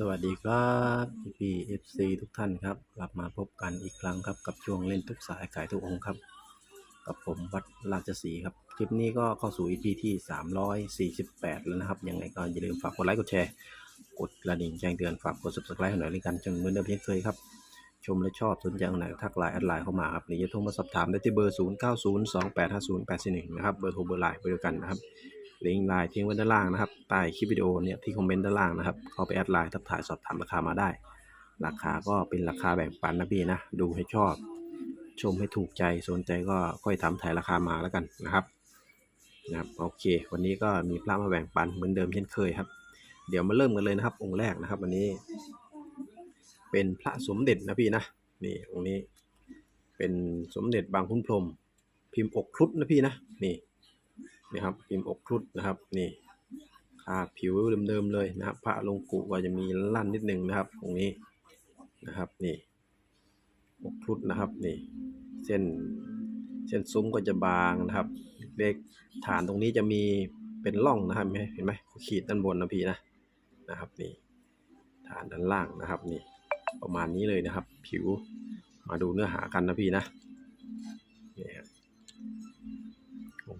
สวัสดีครับพี่พีเอฟซีทุกท่านครับ กลับมาพบกันอีกครั้งครับ กับช่วงเล่นทุกสายขายทุกองค์ครับ กับผมวัดราชสีครับ คลิปนี้ก็เข้าสู่ EP ที่ 348 แล้วนะครับ ยังไงก็อย่าลืมฝากกดไลค์กดแชร์ กดกระดิ่งแจ้งเตือนฝากกด subscribe หน่อยเลยกันจนเหมือนเดิมเช่นเคยครับ ชมและชอบสนใจอันไหนทักไลน์แอดไลน์เข้ามาครับหรือจะโทรมาสอบถามได้ที่เบอร์ 0902850841นะครับเบอร์โทรเบอร์ไลน์เบอร์เดียกันนะครับ ลิงก์ไลน์ทิ้งไว้ด้านล่างนะครับใต้คลิปวิดีโอเนี่ยที่คอมเมนต์ด้านล่างนะครับเข้าไปแอดไลน์ทักถ่ายสอบถามราคามาได้ ราคาก็เป็นราคาแบ่งปันนะพี่นะดูให้ชอบ ชมให้ถูกใจสนใจก็ค่อยทำถ่ายราคามาแล้วกันนะครับนะครับโอเค วันนี้ก็มีพระมาแบ่งปันเหมือนเดิมเช่นเคยครับ เดี๋ยวมาเริ่มกันเลยนะครับ องค์แรกนะครับ วันนี้ เป็นพระสมเด็จนะพี่นะนี่องค์นี้ เป็นสมเด็จบางคุ้นพรมพิมพ์อกครุฑนะพี่นะนี่ นี่ครับพิมพ์อกครุฑนะครับนี่คาผิวเดิมๆเลยนะครับ พระลงกุก็จะมีลั่นนิดนึงนะครับตรงนี้นะครับนี่อกครุฑนะครับนี่เส้นเส้นซุ้มก็จะบางนะครับเลขฐานตรงนี้จะมีเป็นร่องนะครับเห็นไหมเห็นไหมขีดด้านบนนะพี่นะนะครับนี่ฐานด้านล่างนะครับนี่ประมาณนี้เลยนะครับ ผิวมาดูเนื้อหากันนะพี่นะ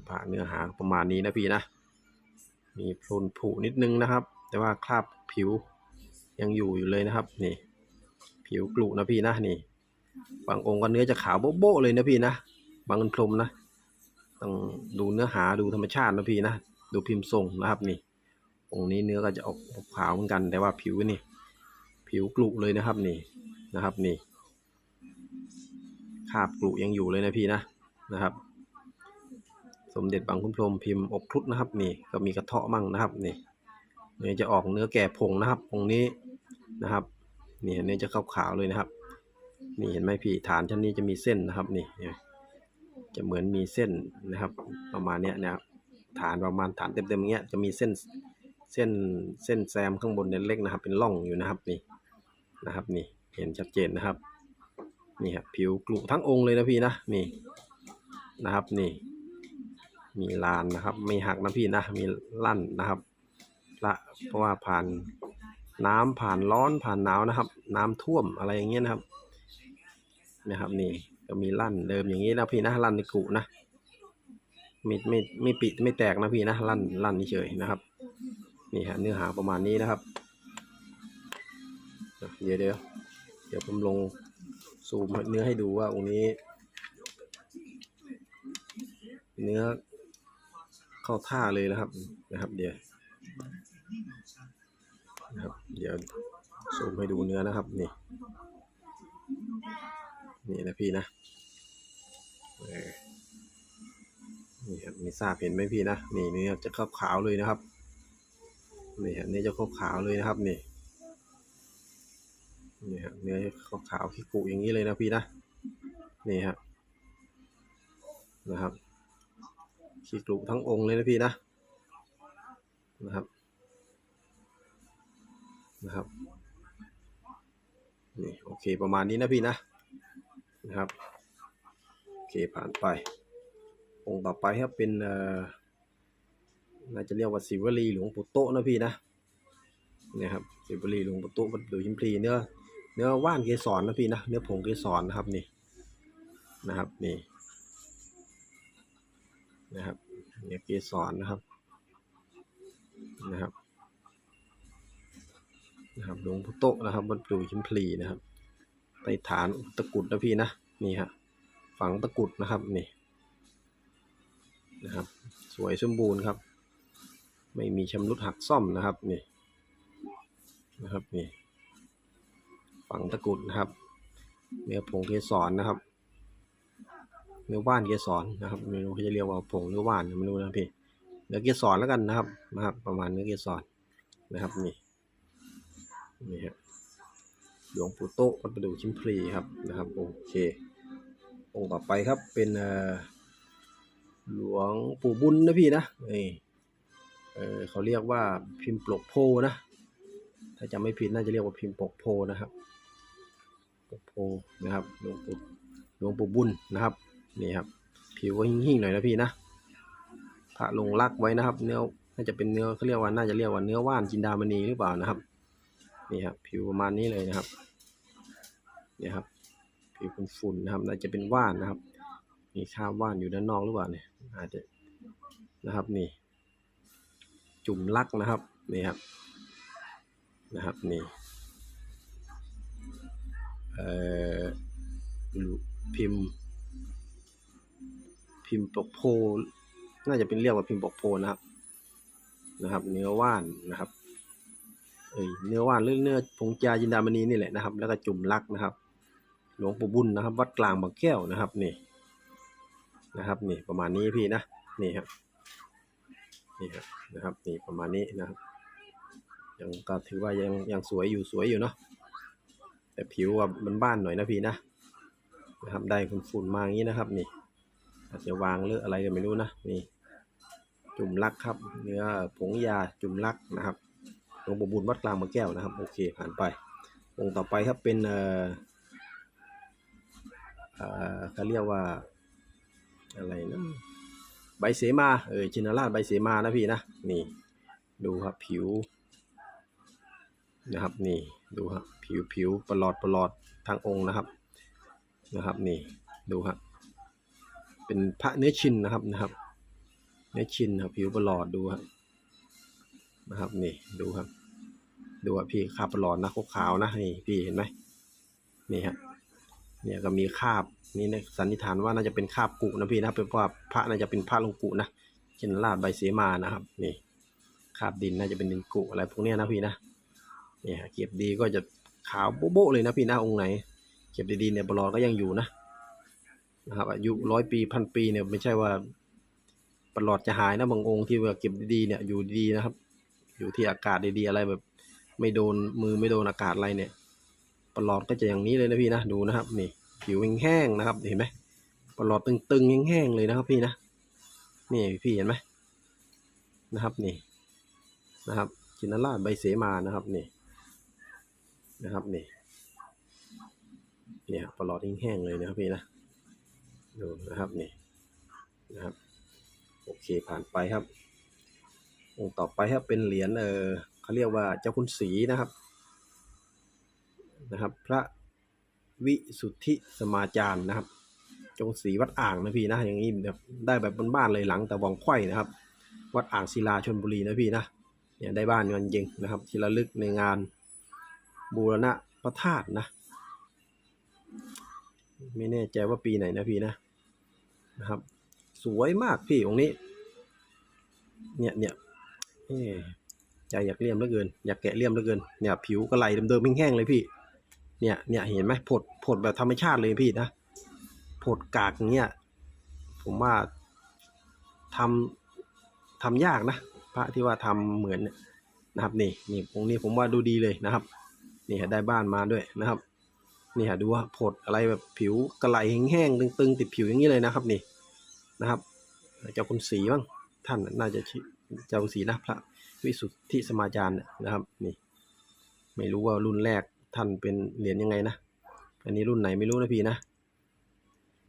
พระเนื้อหาประมาณนี้นะพี่นะ มีโพลนผุนิดนึงนะครับ แต่ว่าคราบผิวยังอยู่อยู่เลยนะครับ นี่ ผิวกลุนะพี่นะนี่ บางองค์ก็เนื้อจะขาวโบ๊ะเลยนะพี่นะ บางอันพรมนะ ต้องดูเนื้อหาดูธรรมชาตินะพี่นะ ดูพิมพ์ทรงนะครับนี่ องค์นี้เนื้อก็จะออกขาวเหมือนกัน แต่ว่าผิวนี่ ผิวกลุเลยนะครับนี่ นะครับนี่คราบกลุยังอยู่เลยนะพี่นะ นะครับ มเด็จบางคุณพรมพิมพ์อกครุฑนะครับนี่ก็มีกระเทาะมั่งนะครับนี่เนื้อจะออกเนื้อแก่ผงนะครับองค์นี้นะครับนี่เนื้อจะขาวๆเลยนะครับ นี่เห็นไหมพี่ฐานชั้นนี้จะมีเส้นนะครับนี่จะเหมือนมีเส้นนะครับ ประมาณเนี้ยนะครับฐานประมาณฐานเต็มๆอย่างเงี้ยจะมีเส้นเส้นเส้นแซมข้างบนเล็กๆนะครับ เป็นร่องอยู่นะครับนี่นะครับนี่เห็นชัดเจนนะครับนี่ครับผิวกลุทั้งองค์เลยนะพี่นะนี่นะครับนี่ มีลานนะครับ ไม่หักนะพี่นะ มีลั่นนะครับละเพราะว่าผ่านน้ำผ่านร้อนผ่านหนาวนะครับ น้ำท่วมอะไรอย่างเงี้ยนะครับนะครับนี่ก็มีลั่นเดิมอย่างนี้นะพี่นะลั่นในกุนะไม่ไม่ไม่ปิดไม่แตกนะพี่นะลั่นลั่นเฉยนะครับนี่ฮะเนื้อหาประมาณนี้นะครับเดี๋ยวเดี๋ยวเดี๋ยวผมลงซูมเนื้อให้ดูว่าองค์นี้ เนื้อ เข้าท่าเลยนะครับนะครับ เดี๋ยวนะครับ เดี๋ยวซูมให้ดูเนื้อนะครับ นี่นี่นะพี่นะนี่ครับมีทราบเห็นไหมพี่นะนี่เนื้อจะขาวขาวเลยนะครับนี่ฮะเนื้อจะขาวขาวเลยนะครับ นี่นี่ครับเนื้อขาวขาวขี้กุอย่างนี้เลยนะพี่นะนี่ครับนะครับ ขีดกลุทั้งองค์เลยนะพี่นะนะครับนะครับนี่โอเคประมาณนี้นะพี่นะนะครับโอเคผ่านไป องค์ต่อไปครับเป็นเอ่อน่าจะเรียกว่าสิวลีหลวงปู่โตนะพี่นะเนี่ยครับสิวลีหลวงปู่โตะมันดูยิมพลีเนื้อเนื้อว่านเกสรนะพี่นะเนื้อผงเกสรนะครับนี่นะครับนี่ นะครับเนี่ยเกสรนะครับนะครับนะครับหลวงพุโตนะครับบนปลูชิมพลีนะครับใต้ฐานตะกุดนะพี่นะนี่ฮะฝังตะกุดนะครับนี่นะครับ สวยสมบูรณ์ครับ ไม่มีชำรุดหักซ่อมนะครับนี่นะครับนี่ฝังตะกุดนะครับเนื้อผงเกสรนะครับ เนื้อว่านเกสรนะครับไม่รู้เขาจะเรียกว่าผงเนื้อว่านไม่รู้นะพี่เนื้อเกสรแล้วกันนะครับนะครับ ประมาณเนื้อเกสรนะครับนี่นี่ครับหลวงปู่โตะวัดประดูชิมพลีครับนะครับโอเคองค์ต่อไปครับเป็นหลวงปู่บุญนะพี่นะนี่เออเขาเรียกว่าพิมพ์ปลกโพนะ ถ้าจำไม่ผิดน่าจะเรียกว่าพิมพ์ปกโพนะครับปลกโพนะครับหลวงปู่หลวงปู่บุญนะครับ นี่ครับ ผิวก็หิ่งๆหน่อยนะพี่นะพระลงรักไว้นะครับ เนื้อน่าจะเป็นเนื้อเขาเรียกว่าน่าจะเรียกว่าเนื้อว่านจินดามณีหรือเปล่านะครับ นี่ครับ ผิวประมาณนี้เลยนะครับนี่ครับผิวฝุ่นๆนะครับน่าจะเป็นว่านนะครับ มีคราบว่านอยู่ด้านนอกหรือเปล่าเนี่ยอาจจะนะครับนี่ จุ่มลักนะครับนี่ครับนะครับนี่เอ่อพิมพ์ พิมพ์ปกโพน่าจะเป็นเรียกว่าพิมพ์ปกโพนะครับ นะครับ เนื้อว่านนะครับเอ้ยเนื้อว่านเรื่องเนื้อผงจาจินดามณีนี่แหละนะครับ แล้วก็จุ่มลักนะครับ หลวงปู่บุญนะครับ วัดกลางบางแก้วนะครับนี่นะครับนี่ประมาณนี้พี่นะนี่ครับนี่ครับนะครับนี่ประมาณนี้นะครับ ยังก็ถือว่ายังยังสวยอยู่สวยอยู่เนาะแต่ผิวว่ามันบ้านหน่อยนะพี่นะนะครับได้ฝุ่นมาอย่างนี้นะครับนี่ อาจจะวางเลืออะไรก็ไม่รู้นะนี่จุ่มลักครับ เนื้อผงยาจุ่มลักนะครับหลวงปู่บุญวัดกลางบาแก้วนะครับ โอเคผ่านไปองค์ต่อไปครับเป็นเอ่อเขาเรียกว่าอะไรนะใบเสมาเออชินราชใบเสมานะพี่นะนี่ ดูครับผิวนะครับนี่ดูครับผิวผิวประหลอดประหลอดทางองค์นะครับนะครับนี่ดูครับ เป็นพระเนื้อชินนะครับนะครับ เนื้อชินครับผิวประหลอดดูครับนะครับนี่ดูครับ ดูว่าพี่คราบประหลอดนะขาวๆนะนี่พี่เห็นไหมนี่ฮะเนี่ยก็มีคราบนี่นะสันนิษฐานว่าน่าจะเป็นคราบกุนะพี่นะเป็นเพราะว่าพระน่าจะเป็นพระลงกุนะเช่นลาดใบเสมานะครับ นี่คราบดินน่าจะเป็นดินกุอะไรพวกเนี้ยนะพี่นะเนี่ยเก็บดีก็จะขาวโบ๊ะเลยนะพี่นะองค์ไหน เก็บดีๆเนี่ยประหลอดก็ยังอยู่นะ นะครับอายุร้อยปีพันปีเนี่ยไม่ใช่ว่าประหลอดจะหายนะบางองค์ที่ว่าเก็บดีๆเนี่ยอยู่ดีนะครับ อยู่ที่อากาศดีๆอะไรแบบ ไม่โดนมือไม่โดนอากาศอะไรเนี่ยประหลอดก็จะอย่างนี้เลยนะพี่นะดูนะครับนี่ผิวแห้งๆนะครับเห็นไหมประหลอดตึงๆแห้งๆเลยนะครับพี่นะนี่พี่เห็นไหมนะครับนี่นะครับจินราชใบเสมานะครับนี่นะครับนี่เนี่ยประหลอดแห้งๆเลยนะครับพี่นะ ดูนะครับนี่นะครับโอเคผ่านไปครับ องค์ต่อไปครับเป็นเหรียญเออเขาเรียกว่าเจ้าคุณศรีนะครับนะครับ พระวิสุทธิสมาจารย์นะครับเจ้าคุณศรีวัดอ่างนะพี่นะอย่างนี้แบบได้แบบบ้านๆเลยหลังแต่วังไข่นะครับ วัดอ่างศิลาชนบุรีนะพี่นะเนี่ยได้บ้านมันจริงนะครับ ที่ระลึกในงานบูรณะพระธาตุนะ ไม่แน่ใจว่าปีไหนนะพี่นะ นะครับ สวยมากพี่องค์นี้ เนี่ยเนี่ยใจอยากเลี่ยมเหลือเกิน อยากแกะเลี่ยมเหลือเกินเนี่ยผิวก็ไหลเดิมๆแห้งๆเลยพี่ เนี่ยเนี่ยเห็นไหมผดผดแบบธรรมชาติเลยพี่นะผดกากเงี้ยผมว่าทำทำยากนะพระที่ว่าทำเหมือนนะครับนี่นี่องค์นี้ผมว่าดูดีเลยนะครับนี่ได้บ้านมาด้วยนะครับนี่ฮะดูว่าผดอะไรแบบผิวกระไหลแห้งๆตึงๆ ติดผิวอย่างนี้เลยนะครับนี่ นะครับเจ้าคุณศรีบ้างท่านน่าจะเจ้าคุณศรีนะพระวิสุทธิสมาจารย์นะครับนี่ไม่รู้ว่ารุ่นแรกท่านเป็นเหรียญยังไงนะอันนี้รุ่นไหนไม่รู้นะพี่นะ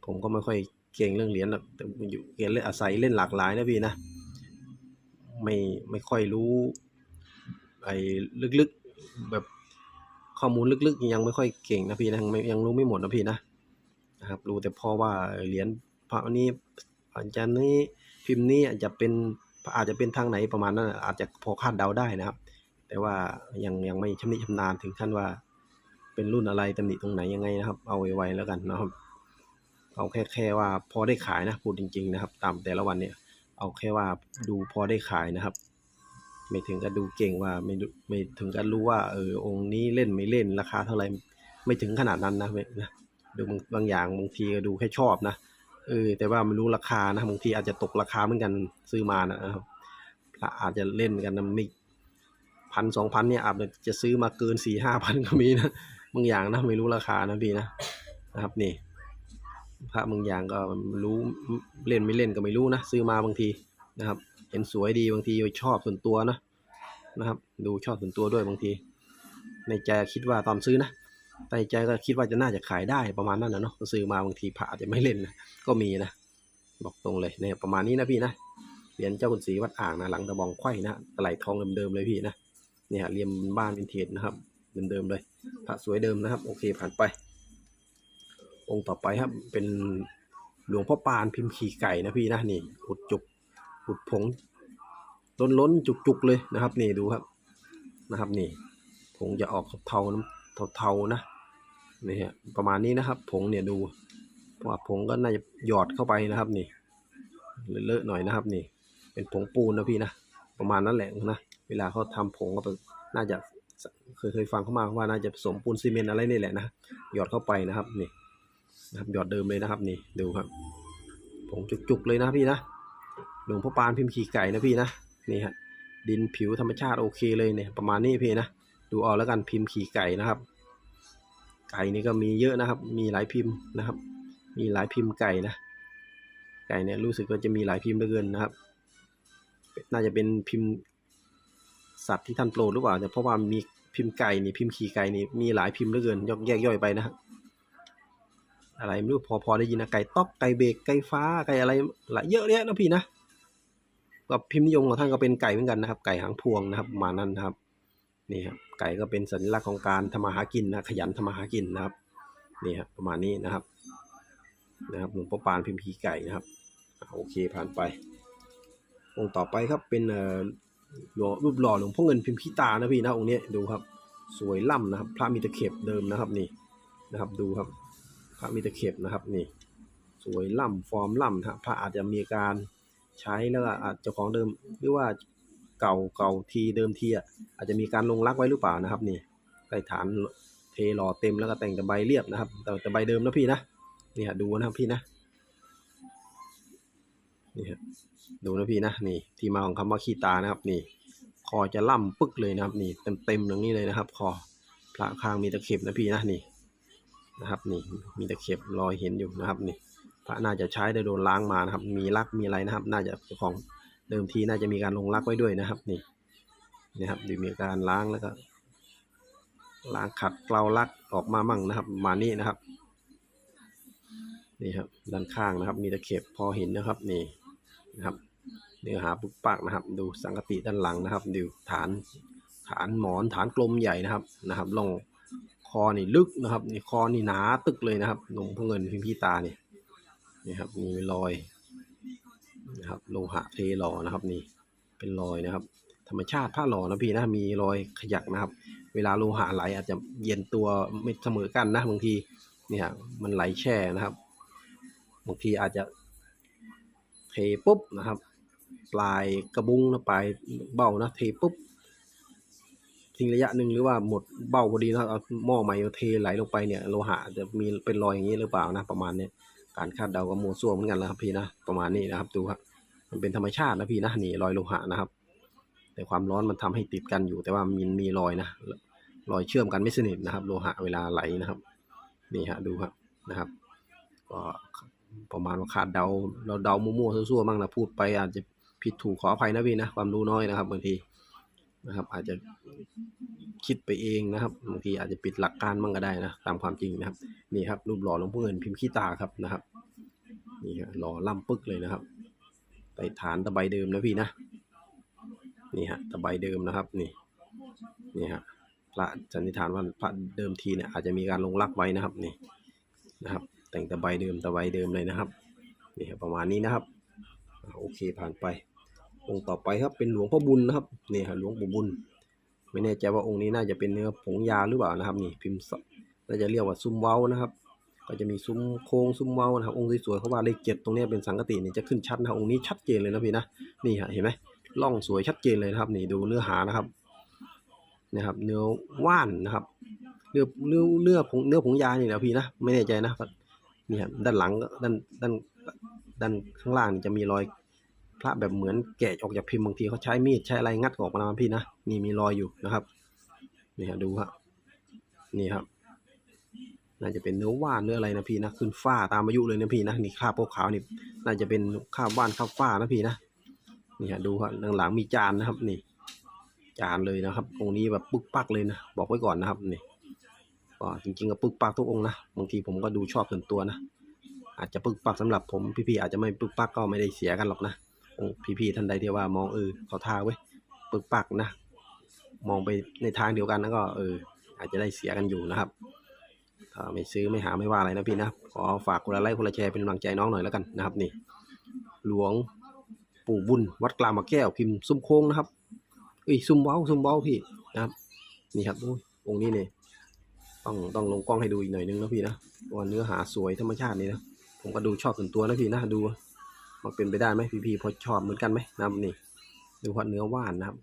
ผมก็ไม่ค่อยเก่งเรื่องเหรียญหรอกแต่อยู่เก่งเล่นอาศัยเล่นหลากหลายนะพี่นะไม่ไม่ค่อยรู้ไอ้ลึกๆแบบข้อมูลลึกๆ ยังไม่ค่อยเก่งนะพี่นะยังยังรู้ไม่หมดนะพี่นะนะครับรู้แต่พอว่าเหรียญพระนี้ อาจารย์นี้พิมพ์นี้อาจจะเป็นอาจจะเป็นทางไหนประมาณนั้นอาจจะพอคาดเดาได้นะครับ แต่ว่ายังยังไม่ชำนิชำนาญถึงขั้นว่า เป็นรุ่นอะไรตำหนิตรงไหนยังไงนะครับ เอาไว้ๆแล้วกันนะครับ เอาแค่แค่ว่าพอได้ขายนะพูดจริง ๆ นะครับ ตามแต่ละวันเนี่ย เอาแค่ว่าดูพอได้ขายนะครับ ไม่ถึงกับดูเก่งว่าไม่ไม่ถึงกับรู้ว่าเออองค์นี้เล่นไม่เล่นราคาเท่าไหร่ไม่ถึงขนาดนั้นนะนะดูบางบางอย่างบางทีก็ดูแค่ชอบนะ เออแต่ว่าไม่รู้ราคานะบางทีอาจจะตกราคาเหมือนกันซื้อมานะครับอาจจะเล่นกันนะไม่พันสองพันเนี่ยอาจจะซื้อมาเกินสี่ห้าพันก็มีนะบางอย่างนะไม่รู้ราคานะพี่นะนะครับนี่พระบางอย่างก็รู้เล่นไม่เล่นก็ไม่รู้นะซื้อมาบางทีนะครับ เห็นสวยดีบางทีชอบส่วนตัวนะนะครับ ดูชอบส่วนตัวด้วยบางที ในใจคิดว่าตอนซื้อนะ ในใจก็คิดว่าจะน่าจะขายได้ประมาณนั้นนะเนาะซื้อมาบางทีพระอาจะไม่เล่นนะก็มีนะบอกตรงเลยเนี่ยประมาณนี้นะพี่นะเหรียญเจ้าคุณศรีวัดอ่างนะหลังตะบองไข่นะไหลทองเดิมๆเลยพี่นะเนี่ยเรียมบ้านวินเทจนะครับเดิมๆเลยพระสวยเดิมนะครับ โอเคผ่านไป องค์ต่อไปครับ เป็นหลวงพ่อปานพิมพ์ขี่ไก่นะพี่นะนี่อุดจุกอุดผงล้นล้นๆจุกๆเลยนะครับ นี่ดูครับนะครับ นี่ผงจะออกเทาน้ำ เทาๆนะนี่ฮะประมาณนี้นะครับ ผงเนี่ยดูเพราะว่าผงก็น่าจะหยอดเข้าไปนะครับนี่เลอะๆหน่อยนะครับ นี่ เป็นผงปูนนะพี่นะประมาณนั้นแหละนะเวลาเขาทำผงก็เป็นน่าจะเคยเคยฟังเข้ามาว่าน่าจะผสมปูนซีเมนต์อะไรนี่แหละนะหยอดเข้าไปนะครับนี่นะครับหยอดเดิมเลยนะครับนี่ดูครับผงจุกๆเลยนะพี่นะหลวงพ่อปานพิมพ์ขี่ไก่นะพี่นะนี่ฮะดินผิวธรรมชาติโอเคเลยเนี่ยประมาณนี้พี่นะดูเอาแล้วกันพิมพ์ขี่ไก่นะครับ ไก่นี่ก็มีเยอะนะครับ มีหลายพิมพ์นะครับ มีหลายพิมพ์ไก่นะ ไก่เนี่ยรู้สึกว่าจะมีหลายพิมพ์เหลือเกินนะครับ น่าจะเป็นพิมพ์สัตว์ที่ท่านโปรดหรือเปล่าแต่เพราะว่ามีพิมพ์ไก่นี่พิมพ์ขี่ไก่นี่มีหลายพิมพ์เหลือเกินยกแยกย่อยไปนะครับอะไรไม่รู้พอพอได้ยินนะไก่ต๊อกไก่เบรกไก่ฟ้าไก่อะไรหลายเยอะแยะนะพี่นะก็พิมพ์นิยมของท่านก็เป็นไก่เหมือนกันนะครับ ไก่หางพวงนะครับมานั้นนะครับ นี่ครับไก่ก็เป็นสัญลักษณ์ของการทำมาหากินนะขยันทำมาหากินนะครับนี่ครับประมาณนี้นะครับนะครับหลวงพ่อปานพิมพีไก่นะครับโอเคผ่านไป องค์ต่อไปครับเป็นเอ่อหลวงรูปหล่อหลวงพ่อเงินพิมพีตานะพี่นะองค์นี้ดูครับสวยล่ำนะครับ พระมีตะเข็บเดิมนะครับนี่นะครับดูครับ พระมีตะเข็บนะครับนี่ สวยล่ำฟอร์มล่ำนะพระอาจจะมีการใช้แล้วก็อาจจ้าของเดิมหรือว่า เก่าเก่าทีเดิมทีอะอาจจะมีการลงรักไว้หรือเปล่านะครับนี่ใต้ฐานเทหล่อเต็มแล้วก็แต่งแต่ใบเรียบนะครับ แต่แต่ใบเดิมนะพี่นะนี่ฮะดูนะครับพี่นะนี่ฮะดูนะพี่นะนี่ ที่มาของคำว่าขี้ตานะครับ นี่ คอจะล่ำปึ๊กเลยนะครับ นี่เต็มเต็มอย่างนี้เลยนะครับ คอพระคางมีตะเข็บนะพี่นะนี่นะครับ นี่มีตะเข็บรอยเห็นอยู่นะครับ นี่พระน่าจะใช้ได้โดนล้างมานะครับ มีลักมีอะไรนะครับ น่าจะของ เดิมทีน่าจะมีการลงลักไว้ด้วยนะครับนี่นะครับดูมีการล้างแล้วก็ล้างขัดเกลาลักออกมามั่งนะครับ มานี้นะครับนี่ครับด้านข้างนะครับ มีตะเข็บพอเห็นนะครับนี่นะครับเนื้อหาปุกปักนะครับ ดูสังกติด้านหลังนะครับดูฐานฐานหมอนฐานกลมใหญ่นะครับนะครับลงคอนี่ลึกนะครับนี่คอนี่หนาตึกเลยนะครับหลวงพ่อเงินพิมพ์พี่ตานี่นี่ครับมีรอย นะครับโลหะเทหล่อนะครับนี่เป็นรอยนะครับ ธรรมชาติผ้าหล่อนะพี่นะมีรอยขยักนะครับ เวลาโลหะไหลอาจจะเย็นตัวไม่เสมอกันนะบางทีเนี่ยมันไหลแช่นะครับบางทีอาจจะเทปุ๊บนะครับ ปลายกระบุงนะปลายเบ้านะเทปุ๊บทิ้งระยะหนึ่งหรือว่าหมดเบ้าพอดีนะเอาหม้อใหม่เทไหลลงไปเนี่ยโลหะจะมีเป็นรอยอย่างนี้หรือเปล่านะประมาณนี้การคาดเดาก็มัวซั่วเหมือนกันแล้วครับพี่นะประมาณนี้นะครับดูครับ มันเป็นธรรมชาตินะพี่นะนี่รอยโลหะนะครับ แต่ความร้อนมันทำให้ติดกันอยู่ แต่ว่ามีมีรอยนะรอยเชื่อมกันไม่สนิทนะครับ โลหะเวลาไหลนะครับ นี่ฮะดูครับนะครับ ก็ประมาณว่าขาดเดาเราเดามั่วๆซั่วๆบ้างนะพูดไปอาจจะผิดถูกขออภัยนะพี่นะความรู้น้อยนะครับบางทีนะครับ อาจจะคิดไปเองนะครับบางทีอาจจะปิดหลักการมั่งก็ได้นะตามความจริงนะครับนี่ครับรูปหล่อหลวงพ่อเงินพิมพ์ขี้ตาครับนะครับนี่ฮะหล่อล่ำปึกเลยนะครับ ไปฐานตะไบเดิมนะพี่นะนี่ฮะตะไบเดิมนะครับนี่นี่ฮะพระสันนิษฐานว่าพระเดิมทีเนี่ยอาจจะมีการลงรักไว้นะครับนี่นะครับ แต่งตะไบเดิมตะไบเดิมเลยนะครับนี่ประมาณนี้นะครับโอเคผ่านไป องค์ต่อไปครับเป็นหลวงพ่อบุญนะครับนี่ฮะหลวงปู่บุญ ไม่แน่ใจว่าองค์นี้น่าจะเป็นเนื้อผงยาหรือเปล่านะครับ นี่พิมพ์น่าจะเรียกว่าซุ้มเว้านะครับ ก็จะมีซุ้มโค้งซุ้มเว้านะครับองค์สวยๆเขาว่าเลขเจ็ดตรงนี้เป็นสังกตินี่จะขึ้นชัดนะองค์นี้ชัดเจนเลยนะพี่นะนี่ฮะเห็นไหมล่องสวยชัดเจนเลยนะครับนี่ดูเนื้อหานะครับนะครับ เนื้อว่านนะครับเนื้อเนื้อเนื้อผงเนื้อผงยานี่นะพี่นะไม่แน่ใจนะนี่ครับด้านหลังด้านด้านด้านข้างล่างนี่จะมีรอยพระแบบเหมือนแกะออกจากพิมพ์บางทีเขาใช้มีดใช้อะไรงัดออกมาพี่นะนี่มีรอยอยู่นะครับนี่ฮะดูครับนี่ครับ น่าจะเป็นเนื้อว่านเนื้ออะไรนะพี่นะขึ้นฝ้าตามอายุเลยนะพี่นะนี่คราบขาวๆนี่น่าจะเป็นคราบว่านคราบฝ้านะพี่นะนี่ฮะดูครับหลังๆมีจานนะครับนี่ จานเลยนะครับองค์นี้แบบปึ๊กปักเลยนะบอกไว้ก่อนนะครับนี่ก็จริงๆก็ปึ๊กปักทุกองนะบางทีผมก็ดูชอบส่วนตัวนะ อาจจะปึ๊กปักสำหรับผมพี่ๆอาจจะไม่ปึ๊กปักก็ไม่ได้เสียกันหรอกนะพี่ๆท่านใดที่ว่ามองเออเขาท่าเว้ยปึกปักนะ มองไปในทางเดียวกันแล้วก็เอออาจจะได้เสียกันอยู่นะครับ ไม่ซื้อไม่หาไม่ว่าอะไรนะพี่นะขอฝากคนละไลค์คนละแชร์เป็นกำลังใจน้องหน่อยแล้วกันนะครับนี่ หลวงปู่บุญวัดกลางมะแก้วพิมพ์ซุ้มโค้งนะครับเอ้ยซุ้มเว้าซุ้มเว้าพี่นะครับนี่ครับโอ้ยองค์นี้เนี่ยต้องต้องลงกล้องให้ดูอีกหน่อยนึงนะพี่นะว่าเนื้อหาสวยธรรมชาตินี่นะผมก็ดูชอบส่วนตัวนะพี่นะดูมันเป็นไปได้ไหมพี่ๆพอชอบเหมือนกันไหมนะครับนี่ดูว่าเนื้อว่านนะครับ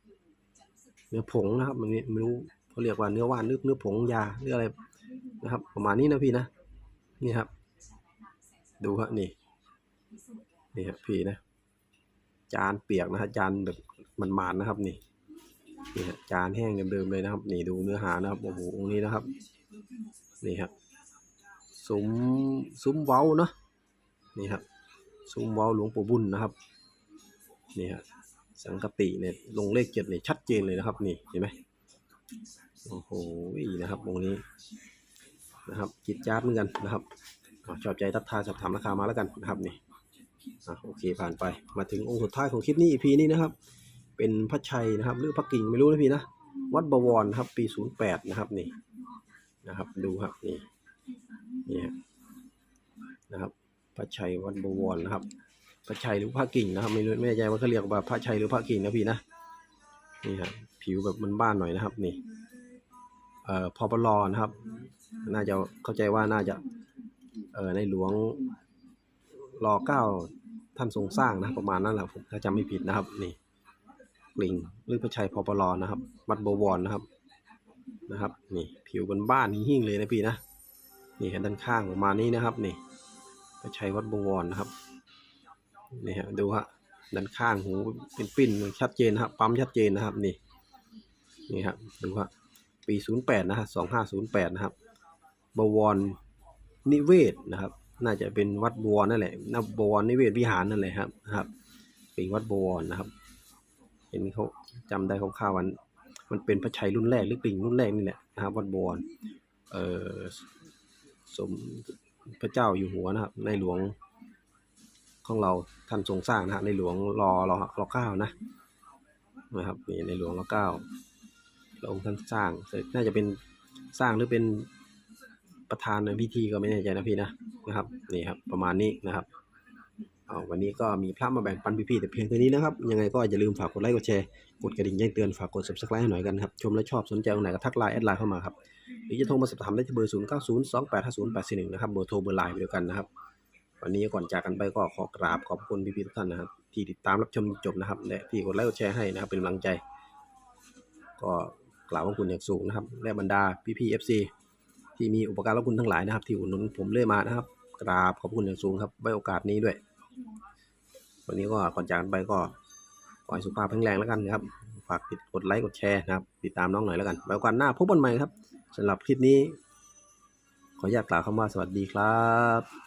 เนื้อผงนะครับมันไม่รู้เขาเรียกว่าเนื้อว่านเนื้อเนื้อผงยาหรืออะไร นะครับ ประมาณนี้นะพี่นะ นี่ครับ ดูครับนี่ นี่ครับพี่นะ จานเปียกนะฮะจานแบบมันมานๆนะครับนี่นี่ฮะจานแห้งเดิมๆเลยนะครับ นี่ดูเนื้อหานะครับ โอ้โหองนี้นะครับ นี่ครับซุ้มซุ้มเว้าเนาะ นี่ครับ ซุ้มเว้าหลวงปู่บุญนะครับ นี่ฮะสังกติเนี่ยลงเลขเจ็ดเนี่ยชัดเจนเลยนะครับ นี่เห็นไหมโอ้โหนะครับองนี้ นะครับจิตจาร์เหมือนกันนะครับชอบใจทักทายสอบถามราคามาแล้วกันนะครับนี่อะโอเคผ่านไปมาถึงองค์สุดท้ายของคลิปนี้ EP นี้นะครับ เป็นพระชัยนะครับ หรือพระกิ่งไม่รู้นะพี่นะวัดบวรครับปี 08 นะครับนี่นะครับดูครับนี่นี่นะครับพระชัยวัดบวรนะครับพระชัยหรือพระกิ่งนะครับไม่รู้ไม่แน่ใจว่าเขาเรียกว่าพระชัยหรือพระกิ่งนะพี่นะนี่ฮะผิวแบบมันบ้านหน่อยนะครับนี่เอ่อพอปลอนะครับ น่าจะเข้าใจว่าน่าจะ เออในหลวงรอเก้าท่านทรงสร้างนะประมาณนั้นแหละผมถ้าจำไม่ผิดนะครับ นี่กลิ่งหรือพระชัยพอปลอนะครับ วัดบวรนะครับนะครับ นี่ผิวบนบ้านหิ้งเลยนะพี่นะนี่ด้านข้างประมาณนี้นะครับ นี่พระชัยวัดบวรนะครับนี่ฮะดูฮะด้านข้างหูเป็นปิ้นชัดเจนนะครับปั๊มชัดเจนนะครับ นี่นี่ครับดูฮะปี 08นะฮะ2508 นะครับ บวรนิเวศนะครับ น่าจะเป็นวัดบวรนั่นแหละนาบบวรนิเวศวิหารนั่นแหละครับนะครับ เป็นวัดบวรนะครับ เห็นเขาจำได้คร่าวๆวันมันเป็นพระชัยรุ่นแรกหรือปิ่งรุ่นแรกนี่แหละนะครับวัดบวรเอ่อสมพระเจ้าอยู่หัวนะครับ ในหลวงของเราท่านทรงสร้างนะครับในหลวงรอรอรอเก้านะนะครับมีในหลวงรอเก้าพระองค์ท่านสร้างน่าจะเป็นสร้างหรือเป็น ประธานในพิธีก็ไม่แน่ใจนะพี่นะนะครับนี่ครับประมาณนี้นะครับเอาวันนี้ก็มีพระมาแบ่งปันพี่ๆแต่เพียงเท่านี้นะครับ ยังไงก็อย่าลืมฝากกดไลค์กดแชร์กดกระดิ่งแจ้งเตือนฝากกด subscribe ให้หน่อยกันครับ ชมและชอบสนใจตรงไหนก็ทักไลน์แอดไลน์เข้ามาครับ หรือจะโทรมาสอบถามได้ที่เบอร์ 0 9 0 2 8 5 0 8 4 1 นะครับ เบอร์โทรเบอร์ไลน์เดียวกันนะครับ วันนี้ก่อนจากกันไปก็ขอกราบขอบคุณพี่ๆทุกท่านนะครับ ที่ติดตามรับชมจนจบนะครับและที่กดไลค์กดแชร์ให้นะครับเป็นกำลังใจ ก็กล่าวขอบคุณอย่างสูงนะครับและบรรดาพี่ๆ FC ที่มีอุปการะคุณทั้งหลายนะครับ ที่อุดหนุนผมเรื่อยมานะครับ กราบขอบคุณอย่างสูงครับ ไว้โอกาสนี้ด้วย วันนี้ก็ก่อนจากกันไปก็ขอให้สุขภาพแข็งแรงแล้วกันนะครับ ฝากติดกดไลค์กดแชร์นะครับ ติดตามน้องหน่อยแล้วกันไว้โอกาสหน้าพบกันใหม่ครับสำหรับคลิปนี้ ขออนุญาตกล่าวคำว่าสวัสดีครับ